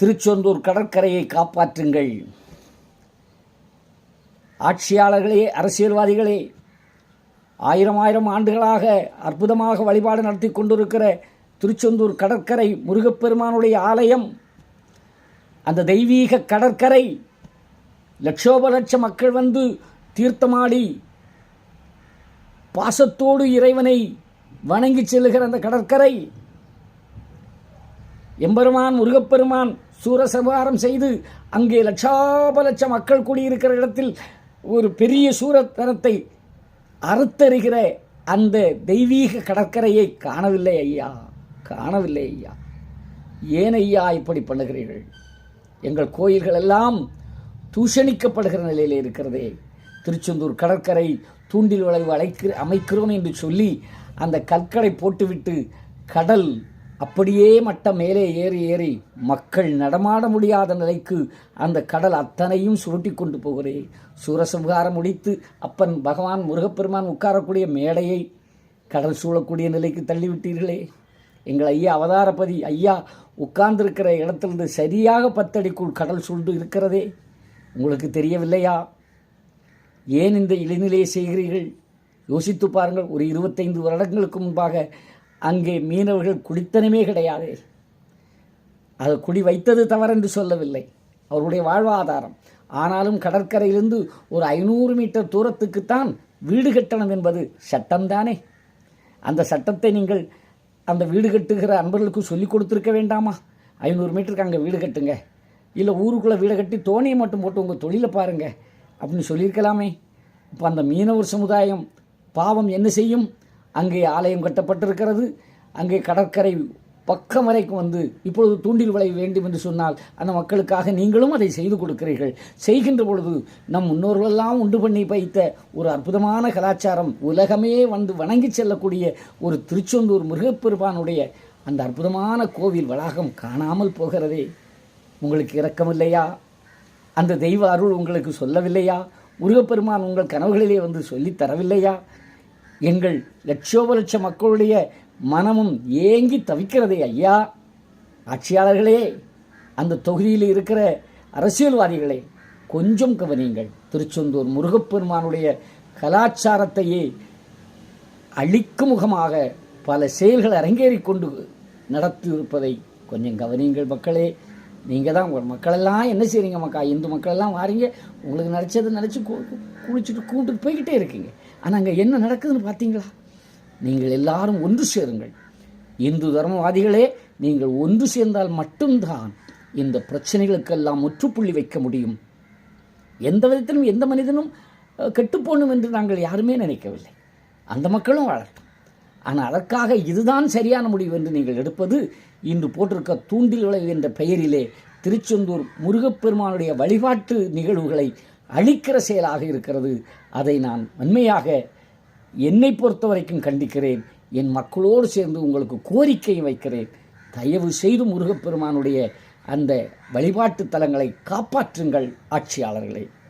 திருச்செந்தூர் கடற்கரையை காப்பாற்றுங்கள். ஆட்சியாளர்களே அரசியல்வாதிகளே ஆயிரம் ஆயிரம் ஆண்டுகளாக அற்புதமாக வழிபாடு நடத்தி கொண்டிருக்கிற திருச்செந்தூர் கடற்கரை முருகப்பெருமானுடைய ஆலயம் அந்த தெய்வீக கடற்கரை லட்சோப லட்ச மக்கள் வந்து தீர்த்தமாடி பாசத்தோடு இறைவனை வணங்கி செல்லுகிற அந்த கடற்கரை எம்பெருமான் முருகப்பெருமான் சூரசம்ஹாரம் செய்து அங்கே லட்சாப லட்சம் மக்கள் கூடியிருக்கிற இடத்தில் ஒரு பெரிய சூரத்தனத்தை அறுத்தறிகிற அந்த தெய்வீக கடற்கரையை காணவில்லை ஐயா. காணவில்லை ஐயா. ஏன் ஐயா இப்படி பண்ணுகிறீர்கள்? எங்கள் கோயில்கள் எல்லாம் தூஷணிக்கப்படுகிற நிலையில் இருக்கிறதே. திருச்செந்தூர் கடற்கரை தூண்டில் விளைவு அழைக்கிற அமைக்கிறோம் என்று சொல்லி அந்த கற்களை போட்டுவிட்டு கடல் அப்படியே மட்டம் மேலே ஏறி ஏறி மக்கள் நடமாட முடியாத நிலைக்கு அந்த கடல் அத்தனையும் சுருட்டி கொண்டு போகிறே. சூரசம்ஹாரம் முடித்து அப்பன் பகவான் முருகப்பெருமான் உட்காரக்கூடிய மேடையை கடல் சூழக்கூடிய நிலைக்கு தள்ளிவிட்டீர்களே. எங்கள் ஐயா அவதாரபதி ஐயா உட்கார்ந்திருக்கிற இடத்திலிருந்து சரியாக பத்தடிக்குள் கடல் சுண்டு இருக்கிறதே. உங்களுக்கு தெரியவில்லையா? ஏன் இந்த இளைநிலையை செய்கிறீர்கள்? யோசித்து பாருங்கள் ஒரு இருபத்தைந்து வருடங்களுக்கு முன்பாக அங்கே மீனவர்கள் குடித்தனமே கிடையாது. அதை குடி வைத்தது தவறென்று சொல்லவில்லை. அவருடைய வாழ்வாதாரம். ஆனாலும் கடற்கரையிலிருந்து ஒரு ஐநூறு மீட்டர் தூரத்துக்குத்தான் வீடு கட்டணம் என்பது சட்டம்தானே? அந்த சட்டத்தை நீங்கள் அந்த வீடு கட்டுகிற அன்பர்களுக்கு சொல்லிக் கொடுத்துருக்க வேண்டாமா? ஐநூறு மீட்டருக்கு அங்கே வீடு கட்டுங்க. இல்லை ஊருக்குள்ளே வீடை கட்டி தோணியை மட்டும் போட்டு உங்கள் தொழிலை பாருங்கள் அப்படின்னு சொல்லியிருக்கலாமே. இப்போ அந்த மீனவர் சமுதாயம் பாவம் என்ன செய்யும்? அங்கே ஆலயம் கட்டப்பட்டிருக்கிறது. அங்கே கடற்கரை பக்கம் வரைக்கும் வந்து இப்பொழுது தூண்டில் விளைய வேண்டும் என்று சொன்னால் அந்த மக்களுக்காக நீங்களும் அதை செய்து கொடுக்கிறீர்கள். செய்கின்ற பொழுது நம் முன்னோர்களெல்லாம் உண்டு பண்ணி வைத்த ஒரு அற்புதமான கலாச்சாரம் உலகமே வந்து வணங்கி செல்லக்கூடிய ஒரு திருச்செந்தூர் முருகப்பெருமானுடைய அந்த அற்புதமான கோவில் வளாகம் காணாமல் போகிறதே. உங்களுக்கு இரக்கமில்லையா? அந்த தெய்வ அருள் உங்களுக்கு சொல்லவில்லையா? முருகப்பெருமான் உங்கள் கனவுகளிலே வந்து சொல்லித் தரவில்லையா? எங்கள் லட்சோப லட்ச மக்களுடைய மனமும் ஏங்கி தவிக்கிறதே ஐயா. ஆட்சியாளர்களே அந்த தொகுதியில் இருக்கிற அரசியல்வாதிகளை கொஞ்சம் கவனியுங்கள். திருச்செந்தூர் முருகப்பெருமானுடைய கலாச்சாரத்தையே அழிக்கும் முகமாக பல செயல்கள் அரங்கேறி கொண்டு நடத்தியிருப்பதை கொஞ்சம் கவனியுங்கள் மக்களே. நீங்கள் தான் உங்கள் மக்களெல்லாம் என்ன செய்கிறீங்க மக்கா? இந்து மக்களெல்லாம் வாரீங்க. உங்களுக்கு நினச்சதை நினச்சி குளிச்சுட்டு கூப்பிட்டு போய்கிட்டே இருக்கீங்க. ஆனால் அங்கே என்ன நடக்குதுன்னு பார்த்தீங்களா? நீங்கள் எல்லாரும் ஒன்று சேருங்கள். இந்து தர்மவாதிகளே நீங்கள் ஒன்று சேர்ந்தால் மட்டும்தான் இந்த பிரச்சனைகளுக்கெல்லாம் முற்றுப்புள்ளி வைக்க முடியும். எந்த விதத்திலும் எந்த மனிதனும் அஹ், கெட்டுப்போகணும் என்று நாங்கள் யாருமே நினைக்கவில்லை. அந்த மக்களும் வாழட்டும். ஆனால் அதற்காக இதுதான் சரியான முடிவு என்று நீங்கள் எடுப்பது இன்று போட்டிருக்க தூண்டில் விளைவு என்ற பெயரிலே திருச்செந்தூர் முருகப்பெருமானுடைய வழிபாட்டு நிகழ்வுகளை அழிக்கிற செயலாக இருக்கிறது. அதை நான் வன்மையாக என்னை பொறுத்த வரைக்கும் கண்டிக்கிறேன். என் மக்களோடு சேர்ந்து உங்களுக்கு கோரிக்கை வைக்கிறேன். தயவு செய்து முருகப்பெருமானுடைய அந்த வழிபாட்டு தலங்களை காப்பாற்றுங்கள் ஆட்சியாளர்களே.